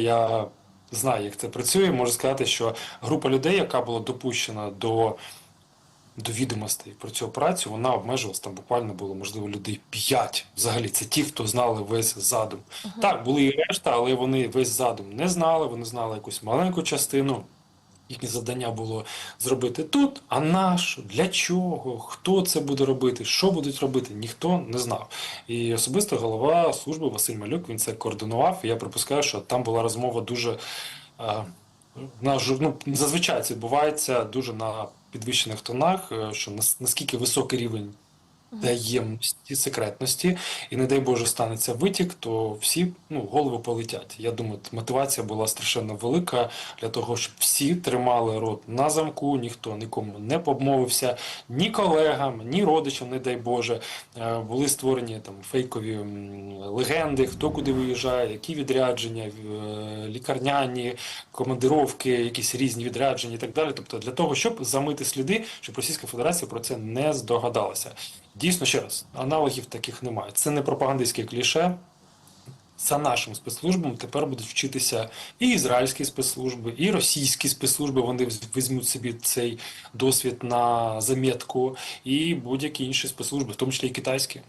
я знаю, як це працює. Можу сказати, що група людей, яка була допущена до, до відомостей про цю операцію, вона обмежувалась там буквально було, можливо, людей 5. Взагалі, це ті, хто знали весь задум. Так, були і решта, але вони весь задум не знали, вони знали якусь маленьку частину. Їхнє завдання було зробити тут, а наш, для чого, хто це буде робити, що будуть робити, ніхто не знав. І особисто голова служби Василь Малюк він це координував. І я припускаю, що там була розмова дуже е, на ну, зазвичай це відбувається дуже на підвищених тонах, е, що наскільки високий рівень таємності, секретності, і не дай Боже станеться витік, то всі ну, голови полетять. Я думаю, мотивація була страшенно велика для того, щоб всі тримали рот на замку, ніхто нікому не помовився, ні колегам, ні родичам, не дай Боже. Е, Були створені там фейкові легенди, хто куди виїжджає, які відрядження, е, лікарняні, командировки, якісь різні відрядження і так далі. Тобто для того, щоб замити сліди, щоб Російська Федерація про це не здогадалася. Дійсно, ще раз, аналогів таких немає. Це не пропагандистське кліше. За нашим спецслужбам тепер будуть вчитися і ізраїльські спецслужби, і російські спецслужби. Вони візьмуть собі цей досвід на замітку, і будь-які інші спецслужби, в тому числі і китайські.